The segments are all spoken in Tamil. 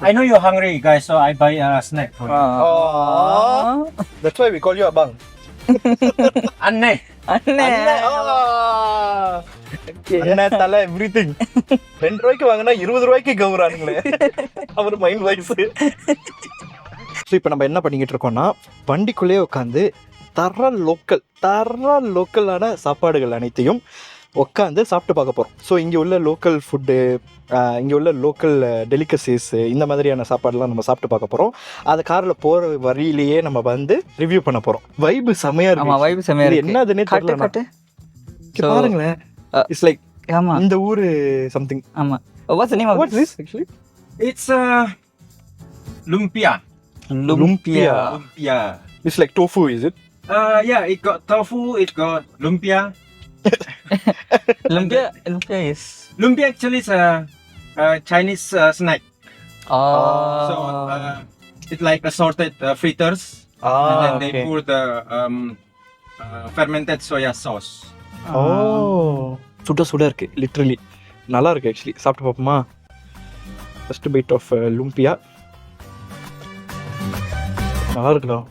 I know you're hungry, guys, so I buy a snack for you. Oh, that's why we call you abang. Anne. அண்ணன் தலை எவ்ரிதிங் ரெண்டு ரூபாய்க்கு வாங்கினா இருபது ரூபாய்க்கு கவுறானுங்களே. அவர் மைண்ட் வைஸ் ஸோ இப்போ நம்ம என்ன பண்ணிக்கிட்டு இருக்கோம்னா வண்டிக்குள்ளேயே உட்காந்து தர லோக்கல் தர லோக்கலான சாப்பாடுகள் அனைத்தையும் உட்காந்து சாப்பிட்டு பார்க்க போகிறோம் ஸோ இங்கே உள்ள லோக்கல் ஃபுட்டு இங்கே உள்ள லோக்கல் டெலிகசிஸ் இந்த மாதிரியான சாப்பாடுலாம் நம்ம சாப்பிட்டு பார்க்க போகிறோம் அதை காரில் போகிற வழியிலேயே நம்ம வந்து ரிவ்யூ பண்ண போகிறோம் வைபு செமையா ஆமா இருக்கு வைப் செமையா இது இருக்கு. என்னதுன்னே தெரியல பாருங்களேன். இட்ஸ் லைக் ஆமா. இந்த ஊரு சம்திங் ஆமா. What's name what this actually uh, lumpia. lumpia. Lumpia. It's like tofu is it Uh, yeah, it got tofu, it got lumpia. lumpia lumpia is Lumpia actually is a, a Chinese uh, snack. So oh uh, it's like assorted uh, fritters, Ah, and then they pour the um, uh, fermented soya sauce. ஓ சுட சுட இருக்கு லிட்ரலி நல்லா இருக்கு ஆக்சுவலி சாப்பிட்டு பார்ப்போமா ஃபர்ஸ்ட் பைட் ஆஃப் லும்பியா நல்லா இருக்கலாம்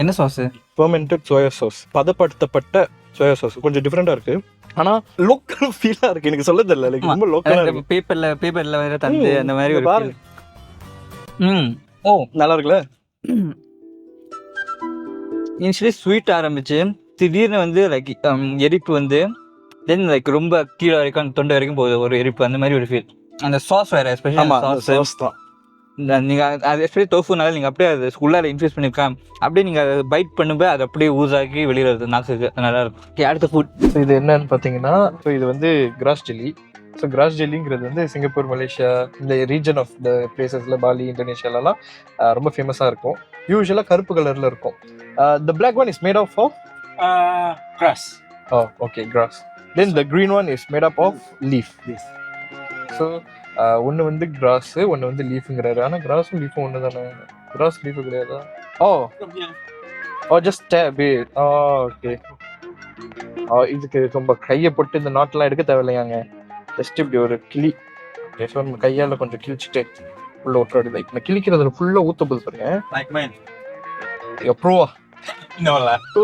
என்ன சாஸ் ஃபர்மெண்டட் சோயா சாஸ் பதப்படுத்தப்பட்ட சோயா சாஸ் கொஞ்சம் டிஃப்ரெண்டா இருக்கு. ஆனா லோக்கல் ஃபீலா இருக்கு. எனக்கு சொல்ல தெரியல லைக் ரொம்ப லோக்கலா பேப்பர்ல பேப்பர்ல வேற தந்து அந்த மாதிரி ஒரு பாரு. ம். ஓ நல்லா இருக்குல்ல? இனிஷியலி ஸ்வீட் ஆரம்பிச்சு திடீர்னு வந்து லைக் எரிப்பு வந்து தென் லைக் ரொம்ப கீழே வரைக்கும் அந்த தொண்டை வரைக்கும் போகுது. ஒரு எரிப்பு அந்த மாதிரி ஒரு ஃபீல் அந்த சாஸ் வேற எஸ்பெஷலி சாஸ் தான். இந்த நீங்க அது எஸ்பெஷலி டோஃபுனால நீங்க அப்படியே அது உள்ளார இன்ஃபியூஸ் பண்ணிருக்கான் அப்படியே நீங்க அதை பைட் பண்ணும்போது அது அப்படியே ஊஸ் ஆகி வெளியில வருது நாக்குக்கு. அது நல்லா இருக்கும். Okay, அடுத்த ஃபுட் ஸோ இது என்னன்னு பார்த்தீங்கன்னா ஸோ இது வந்து கிராஸ் ஜெல்லி ஸோ கிராஸ் ஜெல்லிங்கிறது வந்து சிங்கப்பூர் மலேசியா இந்த ரீஜன் ஆஃப் த பிளேசஸில் பாலி இந்தோனேஷியாலலாம் ரொம்ப ஃபேமஸாக இருக்கும். யூஸ்வலாக கருப்பு கலரில் இருக்கும். The black one is made of of grass. Oh okay grass then the green one is made up of leaf Leaf. So ஒன்று வந்து கிராஸு ஒன்று வந்து லீஃபுங்கிறாரு ஆனால் கிராஸும் லீஃபும் ஒன்று தானே கிராஸ் லீஃபு கிடையாதா? Oh. Oh just tape oh okay oh இதுக்கு ரொம்ப கையை போட்டு இந்த நாட்டெலாம் எடுக்க தேவையில்லையாங்க. ஜஸ்ட் இப்படி ஒரு கிளி. ஸோ நம்ம கையால் கொஞ்சம் கிழிச்சிட்டு ஃபுல்லாக ஒட்டுறது இப்போ நான் கிழிக்கிறதுல ஃபுல்லாக ஊற்ற போது பாருங்க. ஓ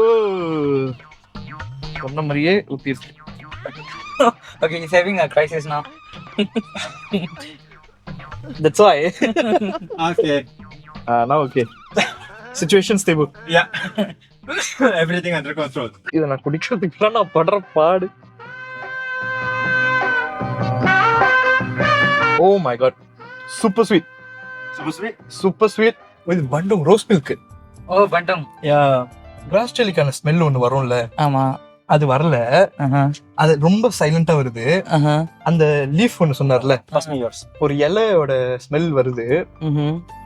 சொன்ன மாதிரியே ஊற்றிருக்கு okay saving a crisis now that's why Okay. Situation stable Yeah. Everything under control. இதை நான் குடிக்கிறதுக்குலாம் நான் படுற பாடு. ஓ my god super sweet Super sweet. Super sweet with பண்டும் rose milk oh பட்டம் யா கிராஸ் ஜெல்லிக்கான ஸ்மெல் ஒன்று வரும்ல. ஆமா. அது வரல. அது ரொம்ப சைலண்டா வருது. அந்த லீஃப் ஒன்று சொன்னார்ல. ஒரு இலையோட ஸ்மெல் வருது.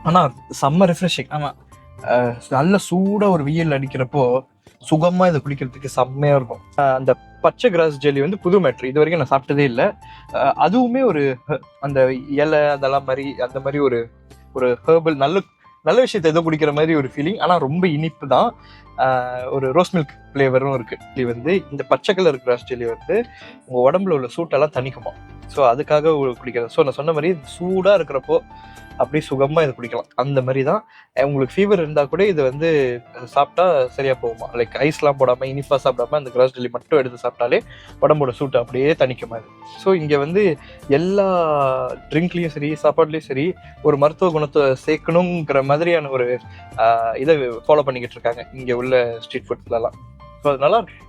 ஆனா செம்ம ரிஃப்ரெஷிங் ஆமா. நல்ல சூடா ஒரு வெயில் அடிக்கிறப்போ சுகமா இதை குடிக்கிறதுக்கு செம்மையா இருக்கும். அந்த பச்சை கிராஸ் ஜெல்லி வந்து புது மேட்ரு இது வரைக்கும் நான் சாப்பிட்டதே இல்லை. அதுவுமே ஒரு அந்த இலை அதெல்லாம் மாதிரி அந்த மாதிரி ஒரு ஒரு ஹேர்பல் நல்ல நல்ல விஷயத்தை ஏதோ குடிக்கிற மாதிரி ஒரு ஃபீலிங் ஆனால் ரொம்ப இனிப்பு தான். ஒரு ரோஸ் மில்க் ஃப்ளேவரும் இருக்குது இது வந்து இந்த பச்சை கலர் இருக்கிற ஆஸ்திரேலியா வந்து உங்கள் உடம்புல உள்ள சூட்டெல்லாம் தணிக்குமா? ஸோ அதுக்காக குடிக்கிறது. ஸோ நான் சொன்ன மாதிரி சூடாக இருக்கிறப்போ அப்படியே சுகமாக இதை குடிக்கலாம். அந்த மாதிரி தான். உங்களுக்கு ஃபீவர் இருந்தால் கூட இது வந்து சாப்பிட்டா சரியாக போகுமா? லைக் ஐஸ்லாம் போடாமல் இனிப்பாக சாப்பிடாம அந்த கிராஸ் டெல்லி மட்டும் எடுத்து சாப்பிட்டாலே உடம்போட சூட்டை அப்படியே தணிக்குமா இது ஸோ இங்கே வந்து எல்லா ட்ரிங்க்லேயும் சரி சாப்பாட்லேயும் சரி ஒரு மருத்துவ குணத்தை சேர்க்கணுங்கிற மாதிரியான ஒரு இதை ஃபாலோ பண்ணிக்கிட்டு இருக்காங்க. இங்கே உள்ள ஸ்ட்ரீட் ஃபுட்லலாம் ஸோ அது நல்லா இருக்கு.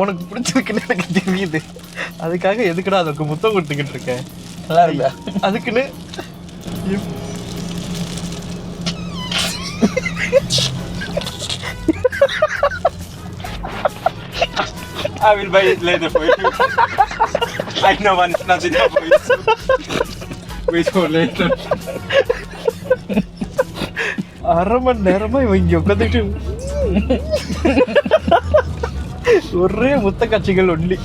உனக்கு பிடிச்சிருக்குன்னு எனக்கு தெரியுது அதுக்காக எதுக்குடா அதுக்கு முத்தம் கொடுத்துக்கிட்டு இருக்கேன் நல்லா இருக்கா அதுக்குன்னு I will buy it later for you. I know one is not enough for you. Wait for later. அரை மணி நேரமா இவன் இங்க உட்காந்துட்டு Sorry, buta kacang lundi.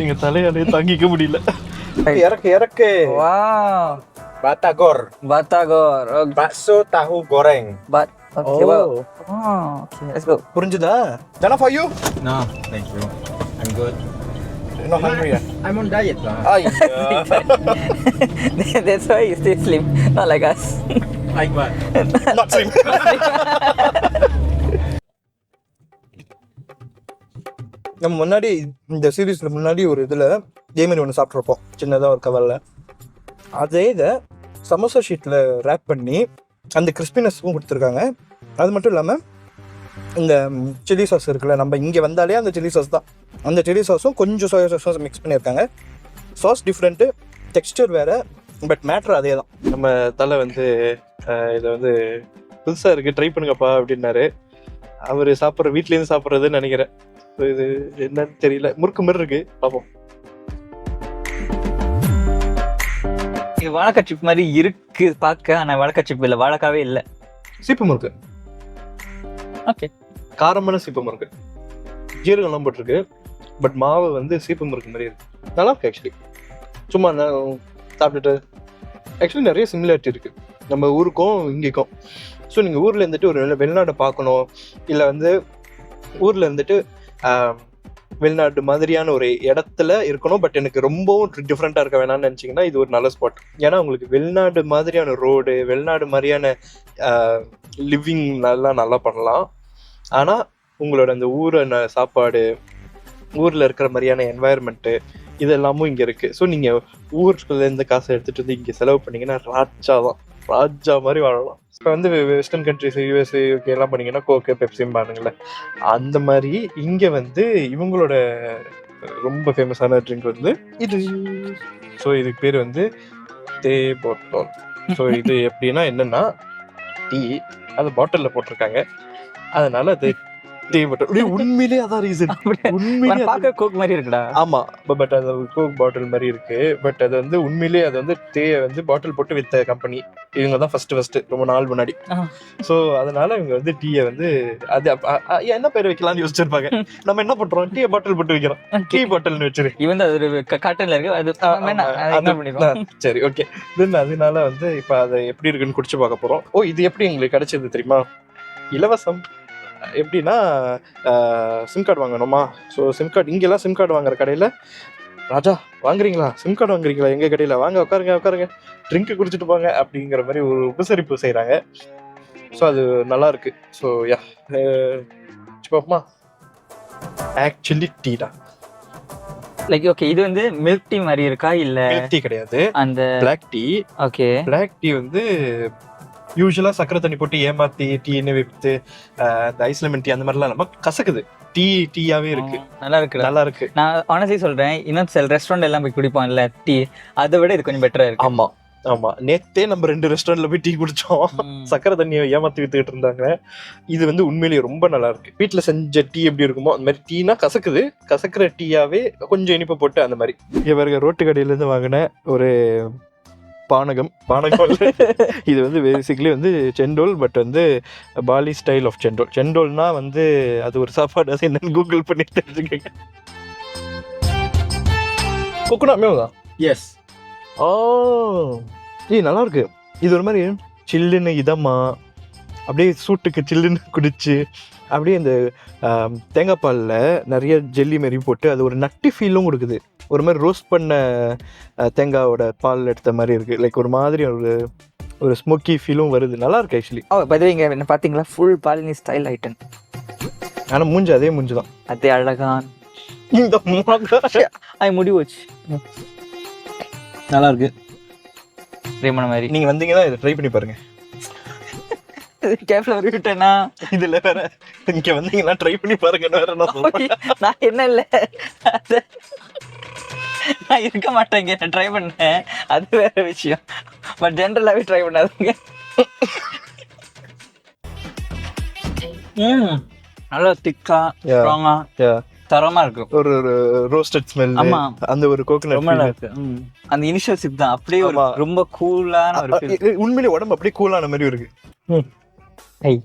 Ingat tali ada tangi kamu di lah. Kira kira ke? Wow. Batagor, batagor, okay. bakso tahu goreng, bat okay, well. Oh, okay. Let's go. புரிஞ்சுதா Jana for you No, thank you. I'm good. not hungry I'm on diet lah. ஐயா That's why you stay slim, not like us. Like what? not slim நம்ம முன்னாடி இந்த சீரீஸ்ல முன்னாடி ஒரு இதுல இதே மாதிரி ஒன்று சாப்பிட்ருப்போம் சின்னதாக ஒரு கவரில் அதே இதை சமோசா ஷீட்டில் ரேப் பண்ணி அந்த கிறிஸ்பினஸும் கொடுத்துருக்காங்க. அது மட்டும் இல்லாமல் இந்த சில்லி சாஸ் இருக்குல்ல நம்ம இங்கே வந்தாலே அந்த சில்லி சாஸ் தான். அந்த சில்லி சாஸும் கொஞ்சம் சோயா சாஸும் மிக்ஸ் பண்ணியிருக்காங்க. சாஸ் டிஃப்ரெண்ட்டு டெக்ஸ்டர் வேறு பட் மேட்ரு அதே தான். நம்ம தலை வந்து இதை வந்து புதுசாக இருக்குது ட்ரை பண்ணுங்கப்பா அப்படின்னாரு. அவர் சாப்பிட்ற வீட்லேருந்து சாப்பிட்றதுன்னு நினைக்கிறேன். இது என்னன்னு தெரியல. முறுக்கு மாதிரி இருக்குது பார்ப்போம் இது வாழைக்காய் சிப் மாதிரி இருக்கு பார்க்க ஆனா வாழைக்காய் சிப் இல்ல. வாழைக்காவே இல்ல. சீப்பு முறுக்கு. ஓகே காரமான சீப்பு முறுக்கு. ஜீரகம்லாம் போட்டிருக்கு. பட் மாவு வந்து சீப்பு முறுக்கு மாதிரி இருக்கு. நல்லா இருக்கு ஆக்சுவலி சும்மா நான் சாப்பிட்டுட்டு. ஆக்சுவலி நிறைய சிமிலாரிட்டி இருக்கு. நம்ம ஊருக்கும் இங்கேக்கும். ஸோ நீங்கள் ஊரில் இருந்துட்டு ஒரு வெளி- வெளிநாட்டை பார்க்கணும். இல்லை வந்து ஊரில் இருந்துட்டு வெளிநாடு வெளிநாட்டு மாதிரியான ஒரு இடத்துல இருக்கணும் பட் எனக்கு ரொம்பவும் டிஃப்ரெண்ட்டாக இருக்க வேணாம்னு நினச்சிங்கன்னா இது ஒரு நல்ல ஸ்பாட் ஏன்னா உங்களுக்கு வெளிநாடு மாதிரியான ரோடு வெளிநாடு மாதிரியான லிவிங் நல்லா நல்லா பண்ணலாம். ஆனால் உங்களோட அந்த ஊரை சாப்பாடு ஊரில் இருக்கிற மாதிரியான என்வாயர்மெண்ட்டு இதெல்லாமும் இங்கே இருக்குது ஸோ நீங்கள் ஊருக்குள்ள இருந்து காசை எடுத்துகிட்டு வந்து இங்கே செலவு பண்ணிங்கன்னா ராஜா தான் ராஜா மாதிரி வாழலாம். இப்போ வந்து வெஸ்டர்ன் கண்ட்ரிஸ் யூஎஸ்ஏ யூகே எல்லாம் பண்ணீங்கன்னா கோக்கு பெப்சின்னு பாருங்களேன். அந்த மாதிரி இங்கே வந்து இவங்களோட ரொம்ப ஃபேமஸான ட்ரிங்க் வந்து இது. ஸோ இதுக்கு பேர் வந்து தே போட்டோல் ஸோ இது எப்படின்னா என்னன்னா டீ அது பாட்டிலில் போட்டிருக்காங்க. அதனால அது டீ பாட்டில் உண்மையிலே அதான் ரீசன் உண்மையிலே பார்க்க கோக் மாதிரி இருக்குடா. ஆமா பட் அது கோக் பாட்டில் மாதிரி இருக்கு. பட் அது வந்து உண்மையிலேயே அது வந்து தேயை வந்து பாட்டில் போட்டு வித்த கம்பெனி இவங்க தான் ஃபர்ஸ்ட் ஃபர்ஸ்ட் ரொம்ப நாள் முன்னாடி. சோ அதனால இவங்க வந்து டீயை வந்து அது என்ன பேர் வைக்கலாம்னு யோசிச்சிருப்பாங்க. நம்ம என்ன பண்றோம்? டீ பாட்டில் போட்டு வைக்கிறோம். டீ பாட்டில்னு வச்சிரு. இவன் ஒரு காட்டன்ல இருக்கு. அது. அதை அது- சரி ஓகே தென் அதனால வந்து இப்ப அதை எப்படி இருக்குன்னு குடிச்சு பார்க்க போறோம். ஓ இது எப்படி எங்களுக்கு கிடைச்சது தெரியுமா? இலவசம். எப்படின்னா சிம் கார்டு வாங்கணுமா? ஸோ சிம் கார்டு இங்கெல்லாம் சிம் கார்டு வாங்குற கடையில் ராஜா வாங்குறீங்களா? சிம் கார்டு வாங்குறீங்களா? எங்கள் கடையில்? வாங்க உட்காருங்க உட்காருங்க. ட்ரிங்க் குடிச்சிட்டு போங்க அப்படிங்கிற மாதிரி ஒரு உபசரிப்பு செய்கிறாங்க ஸோ அது நல்லா இருக்கு. ஸோ யா பார்ப்போமா ஆக்சுவலி டீ தான். லைக் ஓகே இது வந்து மில்க் டீ மாதிரி இருக்கா? இல்ல டீ கிடையாது. அந்த black tea okay black tea வந்து யூஸ்வலா சக்கரை தண்ணி போட்டு ஏமாத்தி டீன்னு ஆஹ் இந்த ஐஸ் லெமன் டீ அந்த மாதிரிலாம் நம்ம கசக்குது. டீ டீயாவே இருக்கு. நல்லா இருக்குடா நல்லா இருக்கு. நான் ஆனஸ்ட்லி சொல்றேன் இன்னும் சில ரெஸ்டாரண்ட் எல்லாம் போய் குடிப்போம்ல டீ அதை விட இது கொஞ்சம் பெட்டரா இருக்கு. ஆமா ஆமா. நேத்தே நம்ம ரெண்டு ரெஸ்டாரண்ட்ல போய் டீ குடிச்சோம். சக்கரை தண்ணியை ஏமாத்தி வித்துக்கிட்டு இருந்தாங்க. இது வந்து உண்மையிலேயே ரொம்ப நல்லா இருக்கு. வீட்ல செஞ்ச டீ எப்படி இருக்குமோ அந்த மாதிரி டீனா கசக்குது. கசக்கிற டீயாவே கொஞ்சம் இனிப்பு போட்டு அந்த மாதிரி. இவருங்க ரோட்டு கடையில இருந்து வாங்கின ஒரு பானகம் பானகம். இது வந்து பேசிக்கலி வந்து செண்டோல் பட் வந்து பாலி ஸ்டைல் ஆஃப் செண்டோல் செண்டோல்னா வந்து அது ஒரு சாப்பாடு என்னன்னு கூகுள் பண்ணி தெரிஞ்சுக்கங்க. கொக்குனா தான் Yes. ஓ ஏய் நல்லா இருக்கு இது ஒரு மாதிரி சில்லுன்னு இதமா அப்படியே சூட்டுக்கு சில்லுன்னு குடிச்சு அப்படியே இந்த தேங்காய் பாலில் நிறைய ஜெல்லி மாரி போட்டு அது ஒரு நட்டி ஃபீலும் கொடுக்குது. ஒரு மாதிரி ரோஸ்ட் பண்ண அஹ், தேங்காயோட பால் எடுத்த மாதிரி இருக்கு. லைக் ஒரு மாதிரி ஒரு ஒரு ஸ்மோக்கி ஃபீலும் வருது. நல்லா இருக்கு ஆக்சுவலி ஓ பதவி இங்க என்ன பாத்தீங்களா? ஃபுல் பாலினி ஸ்டைல் ஐட்டம் ஆனால் மூஞ்சி அதே மூஞ்சி தான். அதே அழகான். இந்த. அது முடி வச்சு நல்லா இருக்கு. ரேமன மாதிரி. நீங்க வந்தீங்கன்னா இதை ட்ரை பண்ணி பாருங்க. கேப்ல விட்டேனா இதுல வேற இங்க வந்தீங்கன்னா ட்ரை பண்ணி பாருங்கன்னு வேற நான் என்ன இல்ல. நான் இருக்க மாட்டேங்க நான் ட்ரை பண்ணேன் அது வேற விஷயம். பட் ஜென்ரலாவே ட்ரை பண்ணாதீங்க. ம். நல்லா திக்கா. ஸ்ட்ராங்கா. தரமா இருக்கும். ஒரு ஒரு ரோஸ்டட் ஸ்மெல் ஆமா. அந்த ஒரு கோகனட் ரொம்ப நல்லா இருக்கு. அந்த இனிஷியல் சிப் தான். அப்படியே ஒரு. ரொம்ப கூலான ஒரு feel. உண்மையிலே உடம்பு அப்படியே கூலான மாதிரி இருக்கு. ஐ.